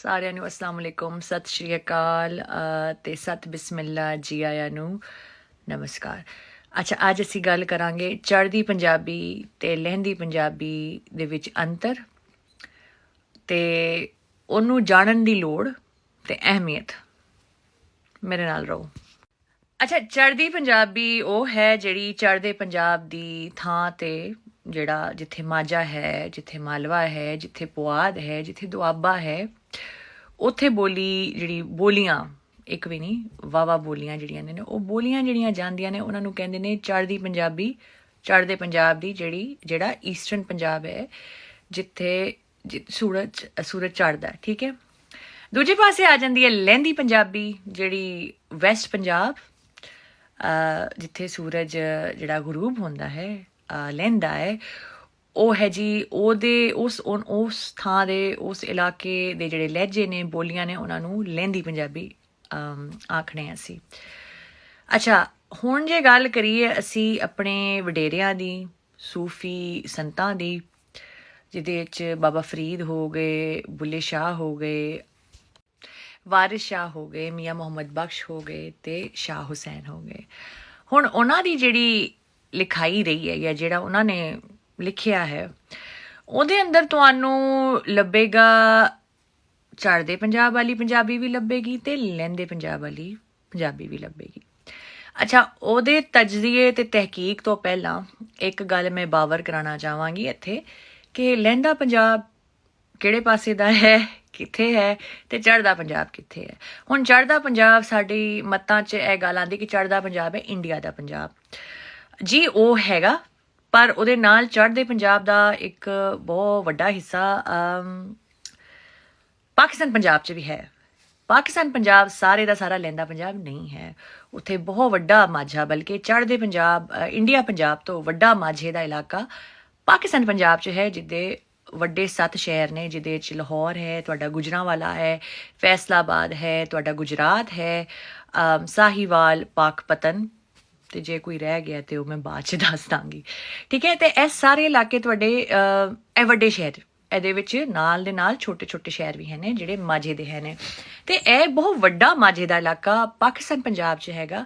ਸਾਰਿਆਂ ਨੂੰ ਅਸਲਾਮ ਅਲੈਕੁਮ ਸਤਿ ਸ਼੍ਰੀ ਅਕਾਲ ਅ, ਤੇ ਸਤ ਬਿਸਮਿਲ੍ਲਾ ਜੀ ਆਇਆਂ ਨੂੰ। ਨਮਸਕਾਰ। ਅੱਛਾ ਅੱਜ ਅਸੀਂ ਗੱਲ ਕਰਾਂਗੇ ਚੜ੍ਹਦੀ ਪੰਜਾਬੀ ਤੇ ਲਹਿੰਦੀ ਪੰਜਾਬੀ ਦੇ ਵਿੱਚ ਅੰਤਰ ਤੇ ਉਹਨੂੰ ਜਾਣਨ ਦੀ ਲੋੜ ਤੇ ਅਹਿਮੀਅਤ। ਮੇਰੇ ਨਾਲ ਰਹੋ। ਅੱਛਾ ਚੜ੍ਹਦੀ ਪੰਜਾਬੀ ਉਹ ਹੈ ਜਿਹੜੀ ਚੜ੍ਹਦੇ ਪੰਜਾਬ ਦੀ ਥਾਂ ਤੇ ਜਿਹੜਾ ਜਿੱਥੇ ਮਾਝਾ ਹੈ ਜਿੱਥੇ ਮਾਲਵਾ ਹੈ ਜਿੱਥੇ ਪੁਆਧ ਹੈ ਜਿੱਥੇ ਦੁਆਬਾ ਹੈ। ਉੱਥੇ ਬੋਲੀ ਜਿਹੜੀ ਬੋਲੀਆਂ, ਇੱਕ ਵੀ ਨਹੀਂ ਵਾਵਾ ਬੋਲੀਆਂ ਜਿਹੜੀਆਂ ਨੇ, ਉਹ ਬੋਲੀਆਂ ਜਿਹੜੀਆਂ ਜਾਂਦੀਆਂ ਨੇ, ਉਹਨਾਂ ਨੂੰ ਕਹਿੰਦੇ ਨੇ ਚੜ੍ਹਦੀ ਪੰਜਾਬੀ, ਚੜ੍ਹਦੇ ਪੰਜਾਬ ਦੀ ਜਿਹੜੀ, ਜਿਹੜਾ ਈਸਟਰਨ ਪੰਜਾਬ ਹੈ, ਜਿੱਥੇ ਜਿ- ਸੂਰਜ ਸੂਰਜ ਚੜ੍ਹਦਾ ਠੀਕ ਹੈ? ਦੂਜੇ ਪਾਸੇ ਆ ਜਾਂਦੀ ਹੈ ਲਹਿੰਦੀ ਪੰਜਾਬੀ, ਜਿਹੜੀ ਵੈਸਟ ਪੰਜਾਬ ਜਿੱਥੇ ਸੂਰਜ ਜਿਹੜਾ ਗਰੂਬ ਹੁੰਦਾ ਹੈ ਲਹਿੰਦਾ ਹੈ ਉਹ ਹੈ ਜੀ, ਉਹਦੇ, ਉਸ, ਉਨ- ਉਸ ਥਾਂ ਦੇ, ਉਸ ਇਲਾਕੇ ਦੇ ਜਿਹੜੇ ਲਹਿਜੇ ਨੇ, ਬੋਲੀਆਂ ਨੇ, ਉਹਨਾਂ ਨੂੰ ਲਹਿੰਦੀ ਪੰਜਾਬੀ ਆਖਣੇ ਅਸੀਂ। ਅੱਛਾ, ਹੁਣ ਜੇ ਗੱਲ ਕਰੀਏ ਅਸੀਂ ਆਪਣੇ ਵਡੇਰਿਆਂ ਦੀ, ਸੂਫੀ ਸੰਤਾਂ ਦੀ, ਜਿਹਦੇ ਵਿੱਚ ਬਾਬਾ ਫਰੀਦ ਹੋ ਗਏ, ਬੁੱਲੇ ਸ਼ਾਹ ਹੋ ਗਏ, ਵਾਰਿਸ ਸ਼ਾਹ ਹੋ ਗਏ, ਮੀਆਂ ਮੁਹੰਮਦ ਬਖਸ਼ ਹੋ ਗਏ ਤੇ ਸ਼ਾਹ ਹੁਸੈਨ ਹੋ ਗਏ। ਹੁਣ ਉਹਨਾਂ ਦੀ ਜਿਹੜੀ ਲਿਖਾਈ ਰਹੀ ਹੈ ਜਾਂ ਜਿਹੜਾ ਉਹਨਾਂ ਨੇ ਲਿਖਿਆ ਹੈ। ਉਹਦੇ ਅੰਦਰ ਤੁਹਾਨੂੰ ਲੱਭੇਗਾ, ਚੜ੍ਹਦੇ ਪੰਜਾਬ ਵਾਲੀ ਪੰਜਾਬੀ ਵੀ ਲੱਭੇਗੀ ਤੇ ਲਹਿੰਦੇ ਪੰਜਾਬ ਵਾਲੀ ਪੰਜਾਬੀ ਵੀ ਲੱਭੇਗੀ। ਅੱਛਾ, ਉਹਦੇ ਤਜਜ਼ੀਏ ਤੇ ਤਹਿਕੀਕ ਤੋਂ ਪਹਿਲਾਂ ਇੱਕ ਗੱਲ ਮੈਂ ਬਾਵਰ ਕਰਾਉਣਾ ਚਾਹਾਂਗੀ ਇੱਥੇ ਕਿ ਲਹਿੰਦਾ ਪੰਜਾਬ ਕਿਹੜੇ ਪਾਸੇ ਦਾ ਹੈ, ਕਿੱਥੇ ਹੈ ਤੇ ਚੜ੍ਹਦਾ ਪੰਜਾਬ ਕਿੱਥੇ ਹੈ। ਹੁਣ ਚੜ੍ਹਦਾ ਪੰਜਾਬ ਸਾਡੀ ਮੱਤਾਂ 'ਚ ਇਹ ਗੱਲ ਆਂਦੀ ਕਿ ਚੜ੍ਹਦਾ ਪੰਜਾਬ ਹੈ, ਇੰਡੀਆ ਦਾ ਪੰਜਾਬ। ਜੀ, ਉਹ ਹੈਗਾ ਪਰ ਉਹਦੇ ਨਾਲ ਚੜ੍ਹਦੇ ਪੰਜਾਬ ਦਾ ਇੱਕ ਬਹੁਤ ਵੱਡਾ ਹਿੱਸਾ ਪਾਕਿਸਤਾਨ ਪੰਜਾਬ 'ਚ ਵੀ ਹੈ। ਪਾਕਿਸਤਾਨ ਪੰਜਾਬ ਸਾਰੇ ਦਾ ਸਾਰਾ ਲੈਂਦਾ ਪੰਜਾਬ ਨਹੀਂ ਹੈ। ਉੱਥੇ ਬਹੁਤ ਵੱਡਾ ਮਾਝਾ ਬਲਕਿ ਚੜ੍ਹਦੇ ਪੰਜਾਬ ਇੰਡੀਆ ਪੰਜਾਬ ਤੋਂ ਵੱਡਾ ਮਾਝੇ ਦਾ ਇਲਾਕਾ ਪਾਕਿਸਤਾਨ ਪੰਜਾਬ 'ਚ ਹੈ ਜਿੱਦੇ ਵੱਡੇ ਸੱਤ ਸ਼ਹਿਰ ਨੇ ਜਿਹਦੇ 'ਚ ਲਾਹੌਰ ਹੈ ਤੁਹਾਡਾ ਗੁਜਰਾਂਵਾਲਾ ਹੈ ਫੈਸਲਾਬਾਦ ਹੈ ਤੁਹਾਡਾ ਗੁਜਰਾਤ ਹੈ ਅਮ, ਸਾਹੀਵਾਲ ਪਾਕਪਤਨ ਤੇ ਜੇ ਕੋਈ ਰਹਿ ਗਿਆ ਤੇ ਉਹ ਮੈਂ ਬਾਅਦ ਚ ਦੱਸ ਦਾਂਗੀ। ਠੀਕ ਹੈ, ਤੇ ਇਹ ਸਾਰੇ ਇਲਾਕੇ ਤੁਹਾਡੇ ਇਹ ਵੱਡੇ ਸ਼ਹਿਰ, ਇਹਦੇ ਵਿੱਚ ਨਾਲ ਦੇ ਨਾਲ ਛੋਟੇ ਛੋਟੇ ਸ਼ਹਿਰ ਵੀ ਹਨ, ਜਿਹੜੇ ਮਾਝੇ ਦੇ ਹਨ। ਤੇ ਇਹ ਬਹੁਤ ਵੱਡਾ ਮਾਝੇ ਦਾ ਇਲਾਕਾ ਪਾਕਿਸਤਾਨ ਪੰਜਾਬ 'ਚ ਹੈਗਾ।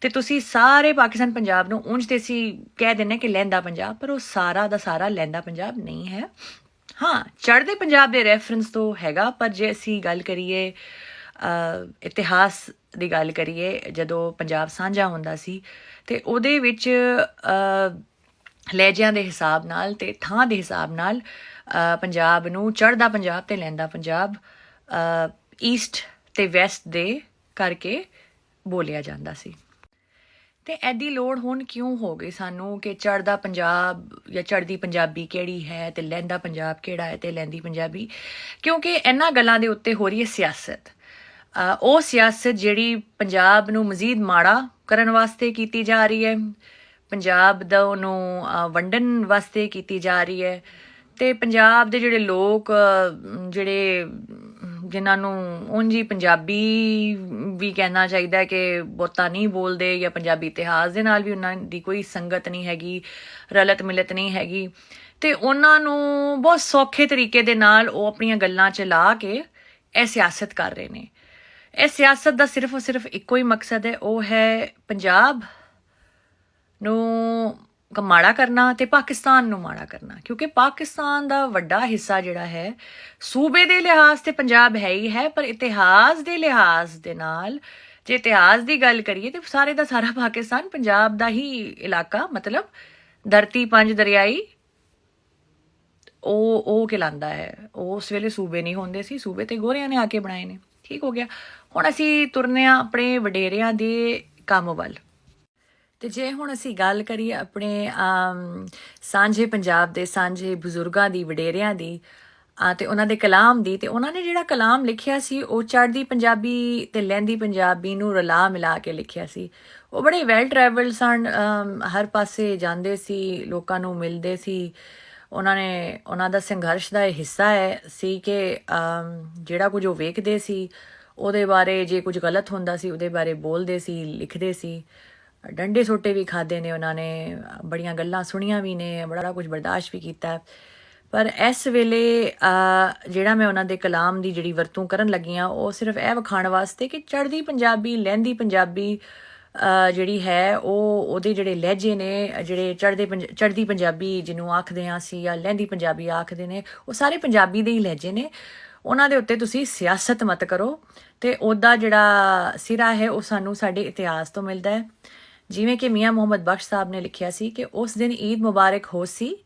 ਤੇ ਤੁਸੀਂ ਸਾਰੇ ਪਾਕਿਸਤਾਨ ਪੰਜਾਬ ਨੂੰ ਉਂਝ ਤੇ ਸੀ ਕਹਿ ਦਿੰਨੇ ਕਿ ਲਹਿੰਦਾ ਪੰਜਾਬ, ਪਰ ਉਹ ਸਾਰਾ ਦਾ ਸਾਰਾ ਲਹਿੰਦਾ ਪੰਜਾਬ ਨਹੀਂ ਹੈ। ਹਾਂ, ਚੜ੍ਹਦੇ ਪੰਜਾਬ ਦੇ ਰੈਫਰੈਂਸ ਤੋਂ ਹੈਗਾ, ਪਰ ਜੇ ਅਸੀਂ ਗੱਲ ਕਰੀਏ ਇਤਿਹਾਸ ਦੀ ਗੱਲ ਕਰੀਏ, ਜਦੋਂ ਪੰਜਾਬ ਸਾਂਝਾ ਹੁੰਦਾ ਸੀ, ਤੇ ਉਹਦੇ ਵਿੱਚ ਲਹਿਜਿਆਂ ਦੇ ਹਿਸਾਬ ਨਾਲ ਤੇ ਥਾਂ ਦੇ ਹਿਸਾਬ ਨਾਲ ਪੰਜਾਬ ਨੂੰ ਚੜ੍ਹਦਾ ਪੰਜਾਬ ਤੇ ਲਹਿੰਦਾ ਪੰਜਾਬ ਈਸਟ ਤੇ ਵੈਸਟ ਦੇ ਕਰਕੇ ਬੋਲਿਆ ਜਾਂਦਾ ਸੀ। ਤੇ ਐਦੀ ਲੋੜ ਹੁਣ ਕਿਉਂ ਹੋ ਗਈ ਸਾਨੂੰ ਕਿ ਚੜਦਾ ਪੰਜਾਬ ਜਾਂ ਚੜਦੀ ਪੰਜਾਬੀ ਕਿਹੜੀ ਹੈ ਤੇ ਲਹਿੰਦਾ ਪੰਜਾਬ ਕਿਹੜਾ ਹੈ ਤੇ ਲੈਂਦੀ ਪੰਜਾਬੀ? ਕਿਉਂਕਿ ਇਹਨਾਂ ਗੱਲਾਂ ਦੇ ਉੱਤੇ ਹੋ ਰਹੀ ਹੈ ਸਿਆਸਤ। ਉਹ ਸਿਆਸਤ ਜਿਹੜੀ ਪੰਜਾਬ ਨੂੰ ਮਜ਼ੀਦ ਮਾੜਾ ਕਰਨ ਵਾਸਤੇ ਕੀਤੀ ਜਾ ਰਹੀ ਹੈ। ਪੰਜਾਬ ਦਾ ਉਹਨੂੰ ਵੰਡਣ ਵਾਸਤੇ ਕੀਤੀ ਜਾ ਰਹੀ ਹੈ। ਤੇ ਪੰਜਾਬ ਦੇ ਜਿਹੜੇ ਲੋਕ ਜਿਹੜੇ ਜਿਨ੍ਹਾਂ ਨੂੰ ਉਂਝ ਹੀ ਪੰਜਾਬੀ ਵੀ ਕਹਿਣਾ ਚਾਹੀਦਾ ਕਿ ਬਹੁਤਾ ਨਹੀਂ ਬੋਲਦੇ ਜਾਂ ਪੰਜਾਬੀ ਇਤਿਹਾਸ ਦੇ ਨਾਲ ਵੀ ਉਹਨਾਂ ਦੀ ਕੋਈ ਸੰਗਤ ਨਹੀਂ ਹੈਗੀ, ਰਲਤ ਮਿਲਤ ਨਹੀਂ ਹੈਗੀ। ਤੇ ਉਹਨਾਂ ਨੂੰ ਬਹੁਤ ਸੌਖੇ ਤਰੀਕੇ ਦੇ ਨਾਲ ਉਹ ਆਪਣੀਆਂ ਗੱਲਾਂ ਚਲਾ ਕੇ ਇਹ ਸਿਆਸਤ ਕਰ ਰਹੇ ਨੇ। ਇਹ ਸਿਆਸਤ ਦਾ ਸਿਰਫ ਔਰ ਸਿਰਫ ਇੱਕੋ ਹੀ ਮਕਸਦ ਹੈ, ਉਹ ਹੈ ਪੰਜਾਬ ਨੂੰ ਮਾੜਾ ਕਰਨਾ ਤੇ ਪਾਕਿਸਤਾਨ ਨੂੰ ਮਾੜਾ ਕਰਨਾ, ਕਿਉਂਕਿ ਪਾਕਿਸਤਾਨ ਦਾ ਵੱਡਾ ਹਿੱਸਾ ਜਿਹੜਾ ਹੈ, ਸੂਬੇ ਦੇ ਲਿਹਾਜ਼ ਤੇ ਪੰਜਾਬ ਹੈ ਹੀ ਹੈ, ਪਰ ਇਤਿਹਾਸ ਦੇ ਲਿਹਾਜ਼ ਦੇ ਨਾਲ ਜੇ ਇਤਿਹਾਸ ਦੀ ਗੱਲ ਕਰੀਏ ਤੇ ਸਾਰੇ ਦਾ ਸਾਰਾ ਪਾਕਿਸਤਾਨ ਪੰਜਾਬ ਦਾ ਹੀ ਇਲਾਕਾ, ਮਤਲਬ ਧਰਤੀ ਪੰਜ ਦਰਿਆਈ, ਉਹ ਉਹ ਕਹਿਲਾਂਦਾ ਹੈ, ਉਹ ਉਸ ਵੇਲੇ ਸੂਬੇ ਨਹੀਂ ਹੁੰਦੇ ਸੀ, ਸੂਬੇ ਤੇ ਗੋਰਿਆਂ ਨੇ ਆ ਕੇ ਬਣਾਏ ਨੇ। ਠੀਕ ਹੋ ਗਿਆ। ਹੁਣ ਅਸੀਂ ਤੁਰਨੇ ਆ ਆਪਣੇ ਵਡੇਰਿਆਂ ਦੇ ਕੰਮ ਵੱਲ। ਤੇ ਜੇ ਹੁਣ ਅਸੀਂ ਗੱਲ ਕਰੀਏ ਆਪਣੇ ਸਾਂਝੇ ਪੰਜਾਬ ਦੇ ਸਾਂਝੇ ਬਜ਼ੁਰਗਾਂ ਦੀ, ਵਡੇਰਿਆਂ ਦੀ ਆ ਤੇ ਉਹਨਾਂ ਦੇ ਕਲਾਮ ਦੀ, ਤੇ ਉਹਨਾਂ ਨੇ ਜਿਹੜਾ ਕਲਾਮ ਲਿਖਿਆ ਸੀ, ਉਹ ਚੜ੍ਹਦੀ ਪੰਜਾਬੀ ਤੇ ਲਹਿੰਦੀ ਪੰਜਾਬੀ ਨੂੰ ਰਲਾ ਮਿਲਾ ਕੇ ਲਿਖਿਆ ਸੀ। ਉਹ ਬੜੇ ਵੈਲ ਟਰੈਵਲਡ ਸਨ ਹਰ ਪਾਸੇ ਜਾਂਦੇ ਸੀ, ਲੋਕਾਂ ਨੂੰ ਮਿਲਦੇ ਸੀ। ਉਹਨਾਂ ਨੇ, ਉਹਨਾਂ ਦਾ ਸੰਘਰਸ਼ ਦਾ ਇਹ ਹਿੱਸਾ ਹੈ, ਸੀ ਕਿ ਜਿਹੜਾ ਕੁਝ ਉਹ ਵੇਖਦੇ ਸੀ, ਉਹਦੇ ਬਾਰੇ ਜੇ ਕੁਝ ਗਲਤ ਹੁੰਦਾ ਸੀ, ਉਹਦੇ ਬਾਰੇ ਬੋਲਦੇ ਸੀ, ਲਿਖਦੇ ਸੀ। ਡੰਡੇ ਸੋਟੇ ਵੀ ਖਾਦੇ ਨੇ ਉਹਨਾਂ ਨੇ, ਬੜੀਆਂ ਗੱਲਾਂ ਸੁਣੀਆਂ ਵੀ ਨੇ, ਬੜਾ ਕੁਝ ਬਰਦਾਸ਼ਤ ਵੀ ਕੀਤਾ ਪਰ ਇਸ ਵੇਲੇ ਜਿਹੜਾ ਮੈਂ ਉਹਨਾਂ ਦੇ ਕਲਾਮ ਦੀ ਜਿਹੜੀ ਵਰਤੋਂ ਕਰਨ ਲੱਗੀ ਆ ਉਹ ਸਿਰਫ ਇਹ ਵਿਖਾਣ ਵਾਸਤੇ ਕਿ ਚੜ੍ਹਦੀ ਪੰਜਾਬੀ, ਲਹਿੰਦੀ ਪੰਜਾਬੀ ਜਿਹੜੀ ਹੈ, ਉਹ ਉਹਦੇ ਜਿਹੜੇ ਲਹਿਜੇ ਨੇ, ਜਿਹੜੇ ਚੜ੍ਹਦੇ ਪੰਜ- ਚੜ੍ਹਦੀ ਪੰਜਾਬੀ ਜਿਹਨੂੰ ਆਖਦੇ ਆ ਸੀ ਜਾਂ ਲਹਿੰਦੀ ਪੰਜਾਬੀ ਆਖਦੇ ਨੇ, ਉਹ ਸਾਰੇ ਪੰਜਾਬੀ ਦੇ ਹੀ ਲਹਿਜੇ ਨੇ। ਉਹਨਾਂ ਦੇ ਉੱਤੇ ਤੁਸੀਂ ਸਿਆਸਤ ਮਤ ਕਰੋ ਤੇ ਉਹਦਾ ਜਿਹੜਾ ਸਿਰਾ ਹੈ, ਉਹ ਸਾਨੂੰ ਸਾਡੇ ਇਤਿਹਾਸ ਤੋਂ ਮਿਲਦਾ ਹੈ। ਜਿਵੇਂ ਕਿ ਮੀਆਂ ਮੁਹੰਮਦ ਬਖਸ਼ ਸਾਹਿਬ ਨੇ ਲਿਖਿਆ ਸੀ ਕਿ ਉਸ ਦਿਨ ਈਦ ਮੁਬਾਰਕ ਹੋ ਸੀ,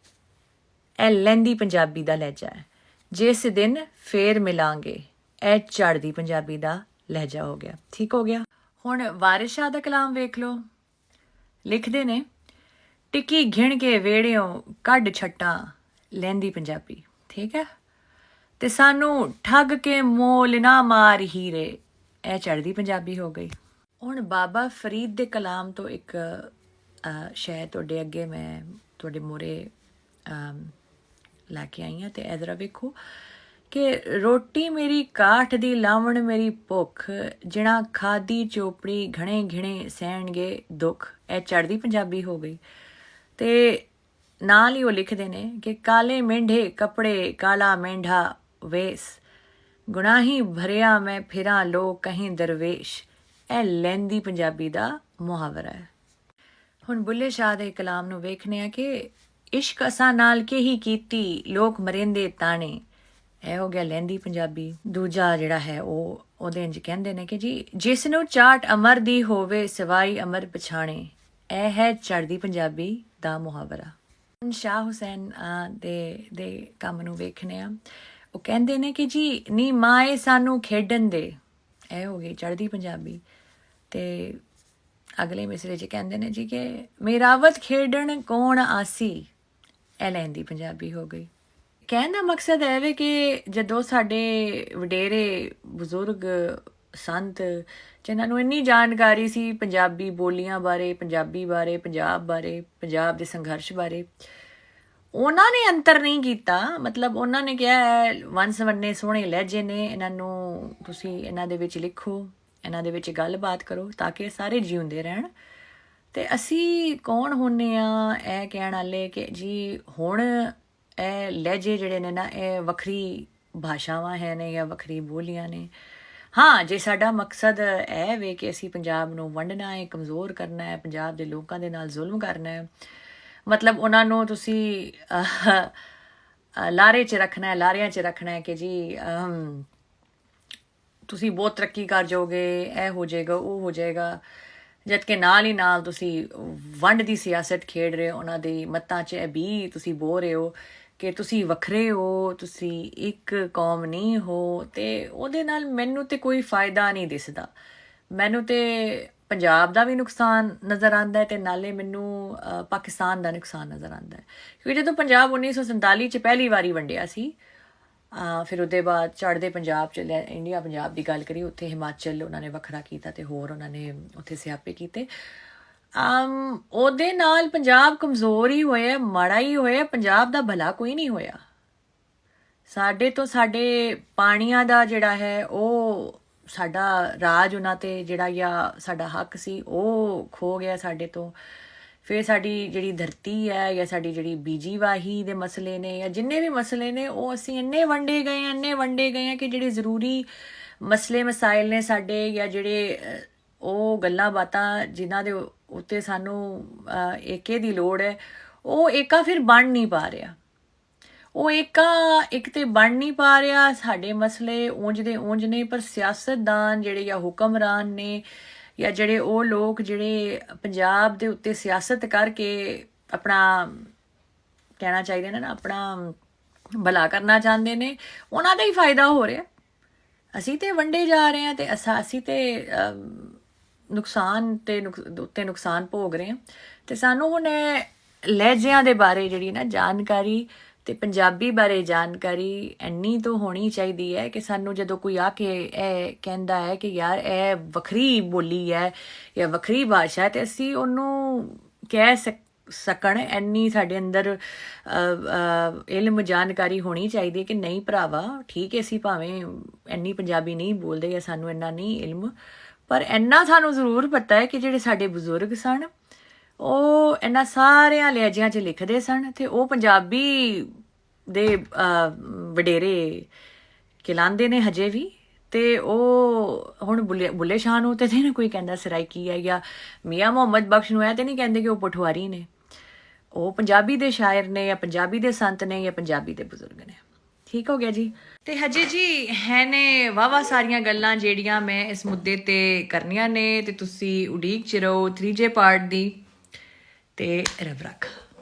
ਇਹ ਲਹਿੰਦੀ ਪੰਜਾਬੀ ਦਾ ਲਹਿਜਾ ਹੈ। ਜਿਸ ਦਿਨ ਫੇਰ ਮਿਲਾਂਗੇ, ਇਹ ਚੜ੍ਹਦੀ ਪੰਜਾਬੀ ਦਾ ਲਹਿਜਾ ਹੋ ਗਿਆ। ਠੀਕ ਹੋ ਗਿਆ? ਹੁਣ ਵਾਰਿਸ ਸ਼ਾਹ ਦਾ ਕਲਾਮ ਵੇਖ ਲਓ। ਲਿਖਦੇ ਨੇ ਟਿੱਕੀ ਘਿਣ ਕੇ ਵੇੜਿਓ ਕੱਢ ਛੱਟਾਂ ਲਹਿੰਦੀ ਪੰਜਾਬੀ। ਠੀਕ ਹੈ? ਤੇ ਸਾਨੂੰ ਠੱਗ ਕੇ ਮੋਲ ਨਾ ਮਾਰ ਹੀਰੇ। ਇਹ ਚੜ੍ਹਦੀ ਪੰਜਾਬੀ ਹੋ ਗਈ। ਹੁਣ ਬਾਬਾ ਫਰੀਦ ਦੇ ਕਲਾਮ ਤੋਂ ਇੱਕ ਅਹ, ਸ਼ਾਇਦ ਤੁਹਾਡੇ ਅੱਗੇ ਮੈਂ ਤੁਹਾਡੇ ਮੋਰੇ ਲੈ ਕੇ ਆਈ ਹਾਂ ਤੇ ਇਧਰ ਵੇਖੋ। ਕਿ ਰੋਟੀ ਮੇਰੀ ਕਾਠ ਦੀ ਲਾਵਣ ਮੇਰੀ ਭੁੱਖ ਜਿਣਾ ਖਾਦੀ ਚੋਪੜੀ ਘਣੇ ਘਿਣੇ ਸਹਿਣਗੇ ਦੁੱਖ। ਇਹ ਚੜ੍ਹਦੀ ਪੰਜਾਬੀ ਹੋ ਗਈ। ਤੇ ਨਾਲ ਹੀ ਉਹ ਲਿਖਦੇ ਨੇ ਕਿ ਕਾਲੇ ਮੇਂਢੇ ਕਪੜੇ ਕਾਲਾ ਮੇਂਢਾ ਵੇਸ। ਗੁਨਾਹੀ ਭਰਿਆ ਮੈਂ ਫਿਰਾਂ ਲੋ ਕਹੀਂ ਦਰਵੇਸ਼। ਇਹ ਲੈਂਦੀ ਪੰਜਾਬੀ ਦਾ ਮੁਹਾਵਰਾ ਹੈ। ਹੁਣ ਬੁੱਲੇ ਸ਼ਾਹ ਦੇ ਕਲਾਮ ਨੂੰ ਵੇਖਨੇ ਆ ਕਿ ਇਸ਼ਕ ਅਸਾਂ ਨਾਲ ਕੇ ਹੀ ਕੀਤੀ, ਲੋਕ ਮਰਿੰਦੇ ਤਾਣੇ। ਇਹ ਹੋ ਗਿਆ ਲਹਿੰਦੀ ਪੰਜਾਬੀ। ਦੂਜਾ ਜਿਹੜਾ ਹੈ ਉਹ ਉਹਦੇ ਇੰਜ ਕਹਿੰਦੇ ਨੇ ਕਿ ਜੀ, ਜਿਸ ਨੂੰ ਚਾਟ ਅਮਰ ਦੀ ਹੋਵੇ, ਸਿਵਾਈ ਅਮਰ ਪਛਾਣੇ। ਇਹ ਹੈ ਚੜ੍ਹਦੀ ਪੰਜਾਬੀ ਦਾ ਮੁਹਾਵਰਾ। ਹੁਣ ਸ਼ਾਹ ਹੁਸੈਨ ਦੇ ਦੇ ਕੰਮ ਨੂੰ ਵੇਖਨੇ ਆ ਉਹ ਕਹਿੰਦੇ ਨੇ ਕਿ ਜੀ, ਨੀ ਮਾਏ ਸਾਨੂੰ ਖੇਡਣ ਦੇ। ਇਹ ਹੋ ਗਈ ਚੜ੍ਹਦੀ ਪੰਜਾਬੀ। ਤੇ ਅਗਲੇ ਮਿਸਰੇ 'ਚ ਕਹਿੰਦੇ ਨੇ ਜੀ ਕਿ, ਮੇਰਾਵਤ ਖੇਡਣ ਕੌਣ ਆਸੀ? ਇਹ ਲਹਿੰਦੀ ਪੰਜਾਬੀ ਹੋ ਗਈ। ਕਹਿਣ ਦਾ ਮਕਸਦ ਇਹ ਵੇ ਕਿ ਜਦੋਂ ਸਾਡੇ ਵਡੇਰੇ ਬਜ਼ੁਰਗ, ਸੰਤ ਜਿਨ੍ਹਾਂ ਨੂੰ ਇੰਨੀ ਜਾਣਕਾਰੀ ਸੀ ਪੰਜਾਬੀ ਬੋਲੀਆਂ ਬਾਰੇ, ਪੰਜਾਬੀ ਬਾਰੇ, ਪੰਜਾਬ ਬਾਰੇ, ਪੰਜਾਬ ਦੇ ਸੰਘਰਸ਼ ਬਾਰੇ, ਉਹਨਾਂ ਨੇ ਅੰਤਰ ਨਹੀਂ ਕੀਤਾ। ਮਤਲਬ ਉਹਨਾਂ ਨੇ ਕਿਹਾ ਇਹ ਵੰਸਵੰਨੇ ਸੋਹਣੇ ਲਹਿਜੇ ਨੇ, ਇਹਨਾਂ ਨੂੰ ਤੁਸੀਂ ਇਹਨਾਂ ਦੇ ਵਿੱਚ ਲਿਖੋ, ਇਹਨਾਂ ਦੇ ਵਿੱਚ ਗੱਲਬਾਤ ਕਰੋ ਤਾਂ ਕਿ ਇਹ ਸਾਰੇ ਜਿਉਂਦੇ ਰਹਿਣ। ਤੇ ਅਸੀਂ ਕੌਣ ਹੁੰਨੇ ਆ, ਇਹ ਕਹਿਣ ਵਾਲੇ ਕਿ ਜੀ ਹੁਣ ਇਹ ਲਹਿਜੇ ਜਿਹੜੇ ਨੇ ਨਾ, ਇਹ ਵੱਖਰੀ ਭਾਸ਼ਾਵਾਂ ਹੈ ਨੇ ਜਾਂ ਵੱਖਰੀ ਬੋਲੀਆਂ ਨੇ। ਹਾਂ, ਜੇ ਸਾਡਾ ਮਕਸਦ ਇਹ ਵੇ ਕਿ ਅਸੀਂ ਪੰਜਾਬ ਨੂੰ ਵੰਡਣਾ ਹੈ, ਕਮਜ਼ੋਰ ਕਰਨਾ ਹੈ, ਪੰਜਾਬ ਦੇ ਲੋਕਾਂ ਦੇ ਨਾਲ ਜ਼ੁਲਮ ਕਰਨਾ ਹੈ, ਮਤਲਬ ਉਹਨਾਂ ਨੂੰ ਤੁਸੀਂ ਲਾਰੇ 'ਚ ਰੱਖਣਾ ਹੈ, ਲਾਰਿਆਂ 'ਚ ਰੱਖਣਾ ਹੈ ਕਿ ਜੀ ਤੁਸੀਂ ਬਹੁਤ ਤਰੱਕੀ ਕਰ ਜਾਓਗੇ, ਇਹ ਹੋ ਜਾਏਗਾ, ਉਹ ਹੋ ਜਾਏਗਾ। ਜਦ ਕਿ ਨਾਲ ਹੀ ਨਾਲ ਤੁਸੀਂ ਵੰਡ ਦੀ ਸਿਆਸਤ ਖੇਡ ਰਹੇ ਹੋ, ਉਹਨਾਂ ਦੀ ਮੱਤਾਂ 'ਚ ਇਹ ਵੀ ਤੁਸੀਂ ਬੋ ਰਹੇ ਹੋ ਕਿ ਤੁਸੀਂ ਵੱਖਰੇ ਹੋ, ਤੁਸੀਂ ਇੱਕ ਕੌਮ ਨਹੀਂ ਹੋ ਤੇ ਉਹਦੇ ਨਾਲ ਮੈਨੂੰ ਤੇ ਕੋਈ ਫਾਇਦਾ ਨਹੀਂ ਦਿਸਦਾ। ਮੈਨੂੰ ਤੇ ਪੰਜਾਬ ਦਾ ਵੀ ਨੁਕਸਾਨ ਨਜ਼ਰ ਆਉਂਦਾ ਹੈ ਤੇ ਨਾਲੇ ਮੈਨੂੰ ਪਾਕਿਸਤਾਨ ਦਾ ਨੁਕਸਾਨ ਨਜ਼ਰ ਆਉਂਦਾ ਹੈ। ਕਿਉਂਕਿ ਜਦੋਂ ਪੰਜਾਬ 1947 ਚ ਪਹਿਲੀ ਵਾਰੀ ਵੰਡਿਆ ਸੀ ਫਿਰ ਉਹਦੇ ਬਾਅਦ ਚੜ੍ਹਦੇ ਪੰਜਾਬ ਚ ਲੈ- ਇੰਡੀਆ ਪੰਜਾਬ ਦੀ ਗੱਲ ਕਰੀ ਉੱਥੇ ਹਿਮਾਚਲ ਉਹਨਾਂ ਨੇ ਵੱਖਰਾ ਕੀਤਾ ਤੇ ਹੋਰ ਉਹਨਾਂ ਨੇ ਉੱਥੇ ਸਿਆਪੇ ਕੀਤੇ। ਅਮ, ਉਹਦੇ ਨਾਲ ਪੰਜਾਬ ਕਮਜ਼ੋਰ ਹੀ ਹੋਇਆ, ਮਾੜਾ ਹੀ ਹੋਇਆ, ਪੰਜਾਬ ਦਾ ਭਲਾ ਕੋਈ ਨਹੀਂ ਹੋਇਆ। ਸਾਡੇ ਤੋਂ ਸਾਡੇ ਪਾਣੀਆਂ ਦਾ ਜਿਹੜਾ ਹੈ, ਉਹ ਸਾਡਾ ਰਾਜ ਉਹਨਾਂ ਤੇ ਜਿਹੜਾ ਜਾਂ ਸਾਡਾ ਹੱਕ ਸੀ, ਉਹ ਖੋ ਗਿਆ ਸਾਡੇ ਤੋਂ। ਫਿਰ ਸਾਡੀ ਜਿਹੜੀ ਧਰਤੀ ਹੈ ਜਾਂ ਸਾਡੀ ਜਿਹੜੀ ਬੀਜੀ ਵਾਹੀ ਦੇ ਮਸਲੇ ਨੇ ਜਾਂ ਜਿੰਨੇ ਵੀ ਮਸਲੇ ਨੇ, ਉਹ ਅਸੀਂ ਇੰਨੇ ਵੰਡੇ ਗਏ ਹਾਂ ਇੰਨੇ ਵੰਡੇ ਗਏ ਹਾਂ ਕਿ ਜਿਹੜੇ ਜ਼ਰੂਰੀ ਮਸਲੇ ਮਸਾਇਲ ਨੇ ਸਾਡੇ ਜਾਂ ਜਿਹੜੇ ਉਹ ਗੱਲਾਂ ਬਾਤਾਂ ਜਿਨ੍ਹਾਂ ਦੇ ਉੱਤੇ ਸਾਨੂੰ ਏਕੇ ਦੀ ਲੋੜ ਹੈ, ਉਹ ਏਕਾ ਫਿਰ ਬਣ ਨਹੀਂ ਪਾ ਰਿਹਾ। ਉਹ ਏਕਾ ਇੱਕ ਤੇ ਬਣ ਨਹੀਂ ਪਾ ਰਿਹਾ ਸਾਡੇ ਮਸਲੇ, ਉਂਝ ਦੇ ਉਂਝ ਨੇ, ਪਰ ਸਿਆਸਤਦਾਨ ਜਿਹੜੇ ਜਾਂ ਹੁਕਮਰਾਨ ਨੇ ਜਾਂ ਜਿਹੜੇ ਉਹ ਲੋਕ ਜਿਹੜੇ ਪੰਜਾਬ ਦੇ ਉੱਤੇ ਸਿਆਸਤ ਕਰਕੇ ਆਪਣਾ ਕਹਿਣਾ ਚਾਹੀਦਾ ਨਾ, ਆਪਣਾ ਭਲਾ ਕਰਨਾ ਚਾਹੁੰਦੇ ਨੇ, ਉਹਨਾਂ ਦਾ ਹੀ ਫਾਇਦਾ ਹੋ ਰਿਹਾ। ਅਸੀਂ ਤੇ ਵੰਡੇ ਜਾ ਰਹੇ ਹਾਂ ਤੇ ਅਸਾਂ, ਅਸੀਂ ਤੇ ਨੁਕਸਾਨ ਤੇ ਨੁਕ- ਉੱਤੇ ਨੁਕਸਾਨ ਭੋਗ ਰਹੇ ਹਾਂ। ਤੇ ਸਾਨੂੰ ਹੁਣ ਲਹਿਜਿਆਂ ਦੇ ਬਾਰੇ ਜਿਹੜੀ ਨਾ ਜਾਣਕਾਰੀ ਤੇ ਪੰਜਾਬੀ ਬਾਰੇ ਜਾਣਕਾਰੀ ਇੰਨੀ ਤੋਂ ਹੋਣੀ ਚਾਹੀਦੀ ਹੈ ਕਿ ਸਾਨੂੰ ਜਦੋਂ ਕੋਈ ਆ ਕੇ ਇਹ ਕਹਿੰਦਾ ਹੈ ਕਿ ਯਾਰ ਇਹ ਵੱਖਰੀ ਬੋਲੀ ਹੈ ਜਾਂ ਵੱਖਰੀ ਭਾਸ਼ਾ ਹੈ ਤੇ ਅਸੀਂ ਉਹਨੂੰ ਕਹਿ ਸਕਣ, ਇੰਨੀ ਸਾਡੇ ਅੰਦਰ ਇਲਮ ਜਾਣਕਾਰੀ ਹੋਣੀ ਚਾਹੀਦੀ ਹੈ ਕਿ ਨਹੀਂ ਭਰਾਵਾ, ਠੀਕ ਹੈ ਅਸੀਂ ਭਾਵੇਂ ਇੰਨੀ ਪੰਜਾਬੀ ਨਹੀਂ ਬੋਲਦੇ ਜਾਂ ਸਾਨੂੰ ਇੰਨਾ ਨਹੀਂ ਇਲਮ ਪਰ ਇੰਨਾ ਸਾਨੂੰ ਜ਼ਰੂਰ ਪਤਾ ਹੈ ਕਿ ਜਿਹੜੇ ਸਾਡੇ ਬਜ਼ੁਰਗ ਸਨ, ਉਹ ਇਹਨਾਂ ਸਾਰਿਆਂ ਲਹਿਜਿਆਂ 'ਚ ਲਿਖਦੇ ਸਨ ਤੇ ਉਹ ਪੰਜਾਬੀ ਦੇ ਵਡੇਰੇ ਕਿਲਾਂਦੇ ਨੇ ਹਜੇ ਵੀ ਤੇ ਉਹ ਹੁਣ ਬੁੱਲੇ ਬੁੱਲੇ ਸ਼ਾਹ ਨੂੰ ਤੇ ਨਹੀਂ ਕੋਈ ਕਹਿੰਦਾ ਸਰਾਇਕੀ ਹੈ ਜਾਂ ਮੀਆਂ ਮੁਹੰਮਦ ਬਖਸ਼ ਨੂੰ ਇਹ ਤੇ ਨਹੀਂ ਕਹਿੰਦੇ ਕਿ ਉਹ ਪਠਵਾਰੀ ਨੇ। ਉਹ ਪੰਜਾਬੀ ਦੇ ਸ਼ਾਇਰ ਨੇ ਜਾਂ ਪੰਜਾਬੀ ਦੇ ਸੰਤ ਨੇ ਜਾਂ ਪੰਜਾਬੀ ਦੇ ਬਜ਼ੁਰਗ ਨੇ। ਠੀਕ ਹੋ ਗਿਆ ਜੀ? ਤੇ ਹਜੇ ਜੀ ਹੈ ਨੇ ਵਾਵਾ ਸਾਰੀਆਂ ਗੱਲਾਂ ਜਿਹੜੀਆਂ ਮੈਂ ਇਸ ਮੁੱਦੇ ਤੇ ਕਰਨੀਆਂ ਨੇ ਤੇ ਤੁਸੀਂ ਉਡੀਕ ਚ ਰਹੋ 3J ਪਾਰਟ ਦੀ। ਤੇ ਰਵ ਰੱਖ।